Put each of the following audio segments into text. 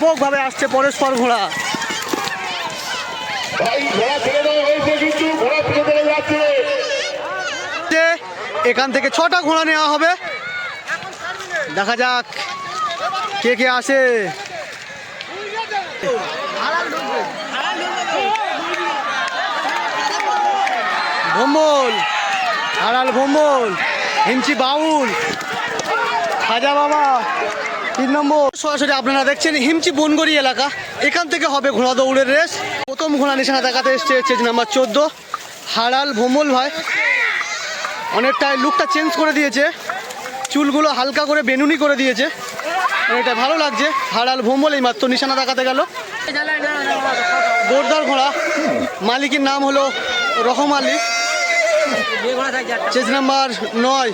ব্যাপকভাবে আসছে পরস্পর ঘোড়া। এখান থেকে ছটা ঘোড়া নেওয়া হবে। দেখা যাক কে কে আসে। ভম্বল আড়াল ভম্বল হিমচি বাউল খাজা বাবা। তিন নম্বর। সরাসরি আপনারা দেখছেন হিমচি বনগড়ি এলাকা। এখান থেকে হবে ঘোড়া দৌড়ের রেস। প্রথম ঘোড়া নিশানা দেখাতে এসছে চেজ নাম্বার চোদ্দ হাড়াল ভম্বল ভাই। অনেকটাই লুকটা চেঞ্জ করে দিয়েছে। চুলগুলো হালকা করে বেনুনি করে দিয়েছে। অনেকটা ভালো লাগছে। হাড়াল ভোম্বল এই মাত্র নিশানা দেখাতে গেল। গোরদার ঘোড়া। মালিকের নাম হলো রহম আলী। চেজ নাম্বার নয়।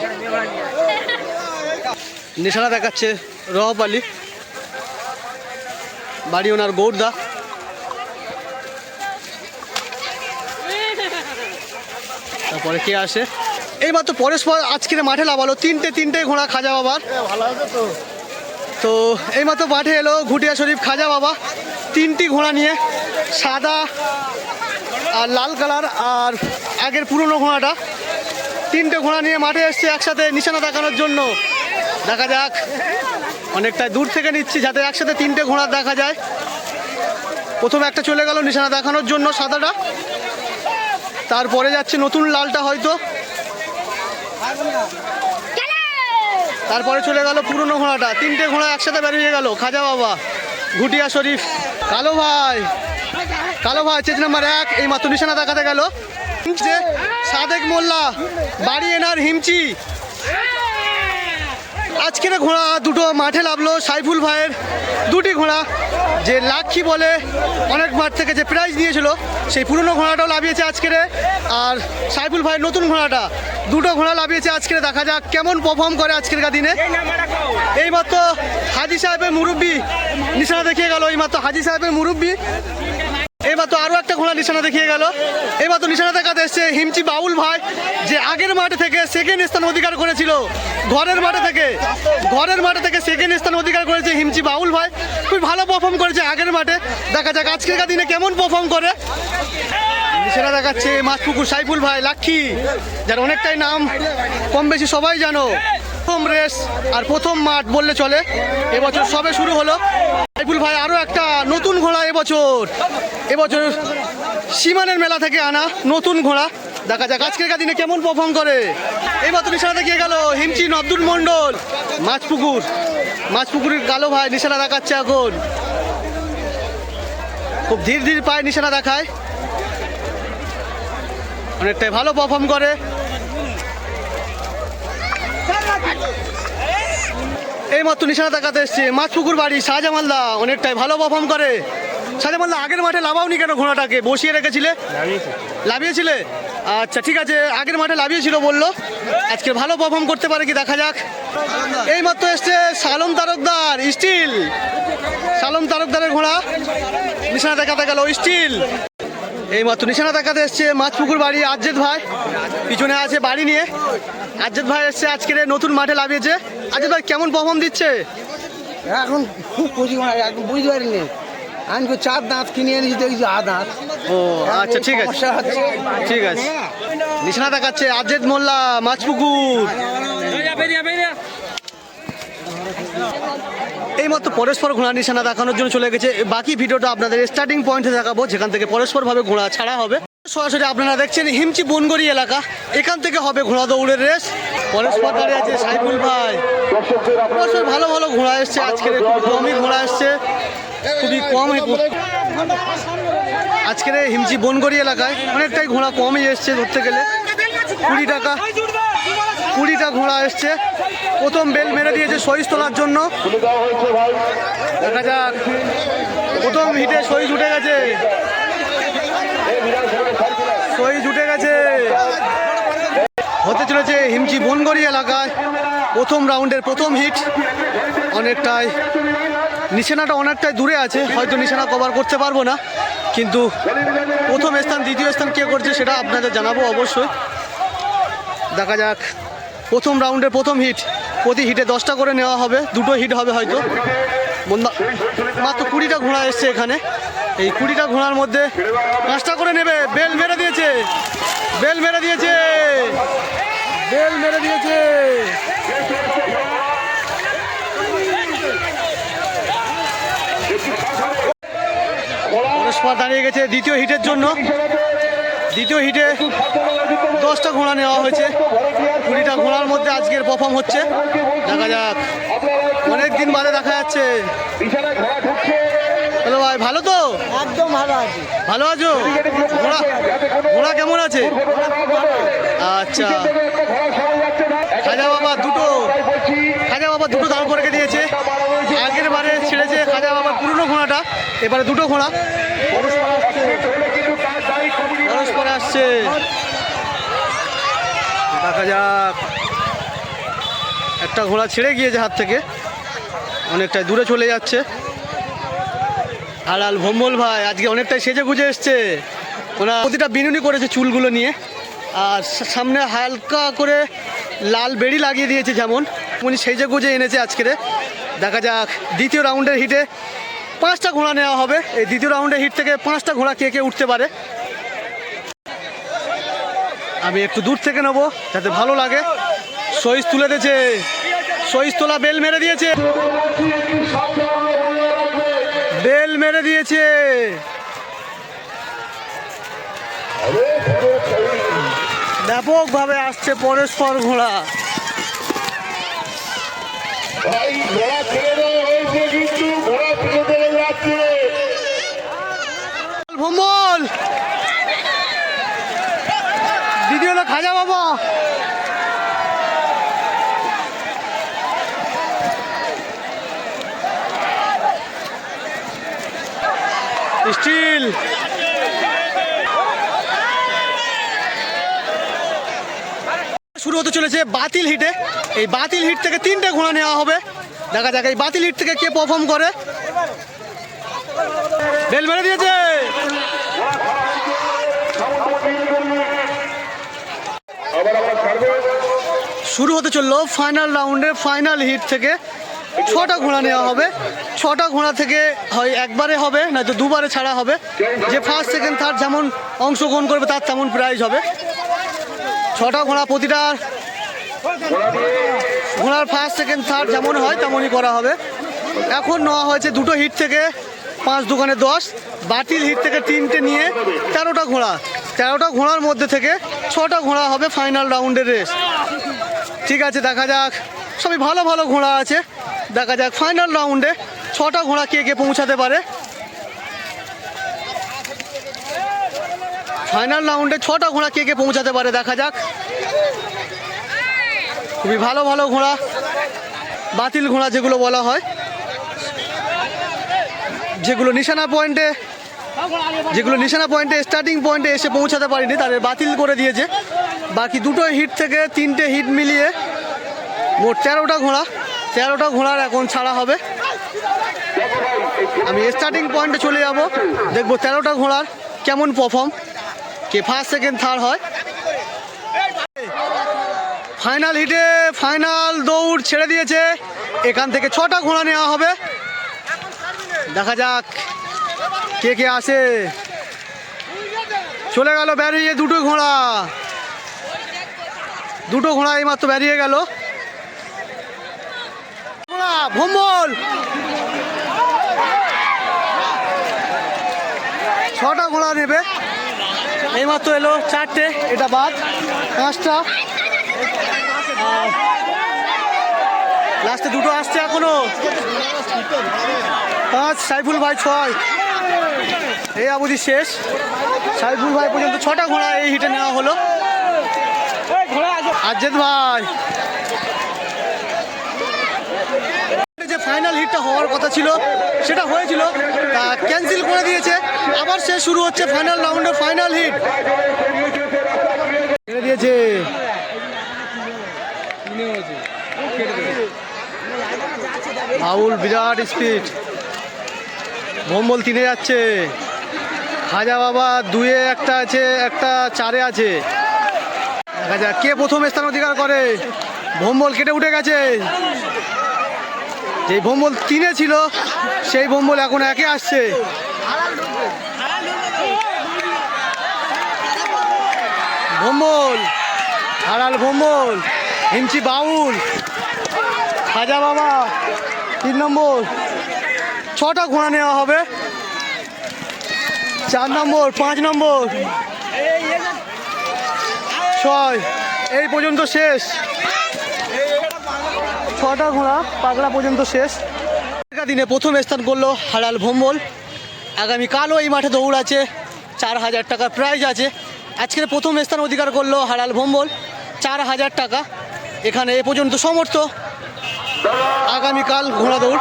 নিশানা দেখাচ্ছে রহব আলী বাড়ি ওনার গৌরদা। তারপরে কে আসে? এইমাত্র পরস্পর আজকের মাঠে লাভালো তিনটে তিনটে ঘোড়া খাজা বাবার। তো এইমাত্র মাঠে এলো ঘুটিয়া শরীফ খাজা বাবা তিনটি ঘোড়া নিয়ে সাদা আর লাল কালার আর আগের পুরনো ঘোড়াটা। তিনটে ঘোড়া নিয়ে মাঠে এসছে একসাথে নিশানা দেখানোর জন্য। দেখা যাক অনেকটা দূর থেকে নিচ্ছি যাতে একসাথে তিনটে ঘোড়া দেখা যায়। প্রথমে একটা চলে গেল নিশানা দেখানোর জন্য সাদাটা। তারপরে যাচ্ছে নতুন লালটা হয়তো। তারপরে চলে গেল পুরনো ঘোড়াটা। তিনটে ঘোড়া একসাথে বেরিয়ে গেল। খাজা বাবা ঘুটিয়া শরীফ, কালো ভাই। কালো ভাই, চেজ নাম্বার এক এই মাত্র নিশানা দেখাতে গেল। সাদেক মোল্লা, বাড়ি এনার হিমচি। আজকের ঘোড়া দুটো মাঠে লাভলো সাইফুল ভাইয়ের দুটি ঘোড়া। যে লাক্ষী বলে অনেক মাঠ থেকে যে প্রাইজ নিয়েছিল, সেই পুরনো ঘোড়াটাও লাভিয়েছে আজকের আর সাইফুল ভাইয়ের নতুন ঘোড়াটা, দুটো ঘোড়া লাভিয়েছে আজকের দেখা যাক কেমন পারফর্ম করে আজকের দিনে। এইমাত্র হাজি সাহেবের মুরব্বী, নিশানা দেখিয়ে গেল, এইমাত্র হাজি সাহেবের মুরব্বী। এইমাত্র আরও একটা ঘোড়া নিশানা দেখিয়ে গেল। এবার তো নিশানা দেখাতে এসছে হিমচি বাউল ভাই, যে আগের মাঠে থেকে সেকেন্ড স্থান অধিকার করেছিল। ঘরের মাঠে থেকে, ঘরের মাঠে থেকে সেকেন্ড স্থান অধিকার করেছে হিমচি বাউল ভাই। খুব ভালো পারফর্ম করেছে আগের মাঠে। দেখা যাক আজকের দিনে কেমন পারফর্ম করে। নিশানা দেখাচ্ছে মাছপুকুর সাইফুল ভাই, লাক্ষী, যার অনেকটাই নাম কম বেশি সবাই জানো। প্রথম রেস আর প্রথম মাঠ বললে চলে। এবছর সবে শুরু হলো। সাইফুল ভাই আরও একটা নতুন ঘোড়া এবছর। এবছর সীমানের মেলা থেকে আনা নতুন ঘোড়া। দেখা যাক, আজকের দিনে কেমন পারফর্ম করে। এবার তো নিশানা দেখিয়ে গেল হিমচিন আব্দুল মন্ডল মাছপুকুর, মাছপুকুরের কালো ভাই নিশানা দেখাচ্ছে এখন। খুব ধীর ধীর পায় নিশানা দেখায়। অনেকটাই ভালো পারফর্ম করে। এই মাত্র নিশানা দেখাতে এসছে। মাছপুকুর বাড়ি, শাহজামালদা, অনেকটাই ভালো পারফর্ম করে। শাহজামালদা, আগের মাঠে লাভাওনি কেন ঘোড়াটাকে? বসিয়ে রেখেছিলে? লাভিয়েছিলে? আচ্ছা ঠিক আছে, আগের মাঠে লাভিয়েছিল বলল। আজকে ভালো পারফর্ম করতে পারে কি দেখা যাক। এই মাত্র এসছে সালম তারকদার, স্টিল। সালম তারকদারের ঘোড়া। নিশানা দেখাতে গেল স্টিল। এই মাত্র নিশানা দেখাতে এসছে মাছপুকুর বাড়ি আজ্জেদ ভাই। পিছনে আছে বাড়ি নিয়ে। আজ্জেদ ভাই এসছে আজকের এই নতুন মাঠে লাভিয়েছে আজ্জেদ ভাই কেমন পারফর্ম দিচ্ছে? এখন খুব খুশি হয় এখন বুঝতে পারিনি। আমি চার দাঁত কিনে এনেছি দেখছি আ দাঁত। ও আচ্ছা ঠিক আছে। ঠিক আছে। নিশানা দেখাচ্ছে আজেদ মোল্লা মাছপুকুর। এই মাত্র পরস্পর ঘোড়া নিশানা দেখানোর জন্য চলে গেছে। বাকি ভিডিওটা আপনাদের স্টার্টিং পয়েন্টে দেখাবো যেখান থেকে পরস্পরভাবে ঘোড়া ছাড়া হবে। সরাসরি আপনারা দেখছেন হিমচি বনগড়ি এলাকা। এখান থেকে হবে ঘোড়া দৌড়ের রেস। পরস্পর দাঁড়িয়ে আছে সাইফুল ভাই। পরস্পর ভালো ভালো ঘোড়া এসছে। আজকের কমই ঘোড়া এসছে। খুবই কম আজকের হিমচি বনগড়ি এলাকায় অনেকটাই ঘোড়া কমই এসছে ধরতে গেলে। কুড়ি টাকা, কুড়িটা ঘোড়া এসছে। প্রথম বেল মেরে দিয়েছে সইজ তোলার জন্য। দেখা যাক। প্রথম হিটে সইজ উঠে গেছে। বিধানসভার উঠে গেছে। হতে চলেছে হিমচি বনগড়ি এলাকায়। প্রথম রাউন্ডের প্রথম হিট। অনেকটাই নিশানাটা অনেকটাই দূরে আছে। হয়তো নিশানা কভার করতে পারব না। কিন্তু প্রথম স্থান, দ্বিতীয় স্থান কে করছে সেটা আপনাদের জানাব অবশ্যই। দেখা যাক। প্রথম রাউন্ডের প্রথম হিট। প্রতি হিটে দশটা করে নেওয়া হবে। দুটো হিট হবে হয়তো। মাত্র কুড়িটা ঘোড়া এসছে এখানে। এই কুড়িটা ঘোড়ার মধ্যে পাঁচটা করে নেবে। বেল মেরে দিয়েছে। বেল মেরে দিয়েছে। বেল মেরে দিয়েছে। দাঁড়িয়ে গেছে দ্বিতীয় হিটের জন্য। দ্বিতীয় হিটে দশটা ঘোড়া নেওয়া হয়েছে। কুড়িটা ঘোড়ার মধ্যে আজকের পারফর্ম হচ্ছে। দেখা যাক। অনেক দিন বাদে দেখা যাচ্ছে। হ্যালো ভাই ভালো তো? একদম ভালো আছে। ভালো আছো? ঘোড়া ঘোড়া কেমন আছে? আচ্ছা। খাজা বাবা দুটো খাজা বাবা দুটো দাঁড় করে দিয়েছে। আগের বারে ছেড়েছে খাজা বাবার পুরনো ঘোড়াটা এবারে দুটো ঘোড়া। পরস্পর আসছে। দেখা যাক। একটা ঘোড়া ছেড়ে গিয়েছে হাত থেকে। অনেকটা দূরে চলে যাচ্ছে। হালাল ভম্বল ভাই, আজকে অনেকটাই সেজে গুজে এসছে। ওরা প্রতিটা বিনুনি করেছে চুলগুলো নিয়ে। আর সামনে হালকা করে লাল বেড়ি লাগিয়ে দিয়েছে যেমন। উনি সেজে গুজে এনেছে আজকের দেখা যাক, দ্বিতীয় রাউন্ডের হিটে পাঁচটা ঘোড়া নেওয়া হবে। এই দ্বিতীয় রাউন্ডের হিট থেকে পাঁচটা ঘোড়া কে কে উঠতে পারে? আমি একটু দূর থেকে নেব, যাতে ভালো লাগে। সইজ তুলে দিয়েছে। সইজ তোলা বেল মেরে দিয়েছে। মেরে দিয়েছে। ব্যাপকভাবে আসছে পরস্পর ঘোড়া ভাই ঘোড়া ছেড়ে দেওয়া হয়েছে কিন্তু ঘোড়া ফিরে চলে যাচ্ছে ভম্বল দিদি হলো খাজা বাবা স্টিল শুরু হতে চলেছে বাতিল হিটে। এই বাতিল হিট থেকে তিনটে ঘোড়া নেওয়া হবে। দেখা যাক এই বাতিল হিট থেকে কে পারফর্ম করে। বেল মেরে দিয়েছে। শুরু হতে চলল ফাইনাল রাউন্ডের ফাইনাল হিট থেকে ছটা ঘোড়া নেওয়া হবে। ছটা ঘোড়া থেকে হয় একবারে হবে, নয়তো দুবারে ছাড়া হবে। যে ফার্স্ট সেকেন্ড থার্ড যেমন অংশগ্রহণ করবে, তার তেমন প্রাইজ হবে। ছটা ঘোড়া প্রতিটা ঘোড়ার ফার্স্ট সেকেন্ড থার্ড যেমন হয়, তেমনই করা হবে। এখন নেওয়া হয়েছে দুটো হিট থেকে পাঁচ দোকানে দশ, বাতিল হিট থেকে তিনটে নিয়ে তেরোটা ঘোড়া। তেরোটা ঘোড়ার মধ্যে থেকে ছটা ঘোড়া হবে ফাইনাল রাউন্ডের রেস ঠিক আছে, দেখা যাক। সবই ভালো ভালো ঘোড়া আছে। দেখা যাক ফাইনাল রাউন্ডে ছটা ঘোড়া কে কে পৌঁছাতে পারে? ফাইনাল রাউন্ডে ছটা ঘোড়া কে কে পৌঁছাতে পারে দেখা যাক। খুবই ভালো ভালো ঘোড়া। বাতিল ঘোড়া যেগুলো বলা হয়। যেগুলো নিশানা পয়েন্টে, যেগুলো নিশানা পয়েন্টে স্টার্টিং পয়েন্টে এসে পৌঁছাতে পারিনি, তাদের বাতিল করে দিয়েছে। বাকি দুটো হিট থেকে তিনটে হিট মিলিয়ে মোট তেরোটা ঘোড়া। তেরোটা ঘোড়ার এখন ছাড়া হবে। আমি স্টার্টিং পয়েন্টে চলে যাব। দেখব তেরোটা ঘোড়ার কেমন পারফর্ম কে ফার্স্ট সেকেন্ড থার্ড হয়। ফাইনাল হিটে ফাইনাল দৌড় ছেড়ে দিয়েছে। এখান থেকে ছটা ঘোড়া নেওয়া হবে। দেখা যাক কে কে আসে। চলে গেল, বেরিয়ে দুটো ঘোড়া। দুটো ঘোড়া এইমাত্র বেরিয়ে গেল। ঘোড়া ভম্বল ছটা ঘোড়া নেবে। এইমাত্র এলো চারটে। এটা বাদ। পাঁচটা। লাস্টে দুটো আসছে এখনও। পাঁচ সাইফুল ভাই ছয়। এই আবুদি শেষ। সাইফুল ভাই পর্যন্ত ছটা ঘোড়া এই হিটে নেওয়া হলো। আজেদ ভাই। ফাইনাল হিটটা হওয়ার কথা ছিল সেটা হয়েছিল। তা ক্যান্সেল করে দিয়েছে। আবার সে শুরু হচ্ছে ফাইনাল রাউন্ডের ফাইনাল হিট। ছেড়ে দিয়েছে। বাউল বিরাট স্পিড। ভম্বল তিনে যাচ্ছে। খাজা বাবা দুয়ে একটা আছে একটা চারে আছে। দেখা যাক কে প্রথম স্থান অধিকার করে। ভম্বল কেটে উঠে গেছে। যেই ভম্বল তিনে ছিল সেই ভম্বল এখন একে আসছে। ভম্বল, হারাল ভম্বল, হিমচি বাউল, খাজা বাবা, তিন নম্বর। ছটা ঘোড়া নেওয়া হবে। চার নম্বর, পাঁচ নম্বর। ছয়, এই পর্যন্ত শেষ। ছটা ঘোড়া, পাগলা পর্যন্ত শেষ। দিনে প্রথম স্থান করল হালাল ভোম্বল। আগামীকালও এই মাঠে দৌড় আছে। চার হাজার টাকার প্রাইজ আছে। আজকের প্রথম স্থান অধিকার করল হারাল ভোম্বল। চার হাজার টাকা। এখানে এ পর্যন্ত সমর্থ। আগামীকাল ঘোড়া দৌড়।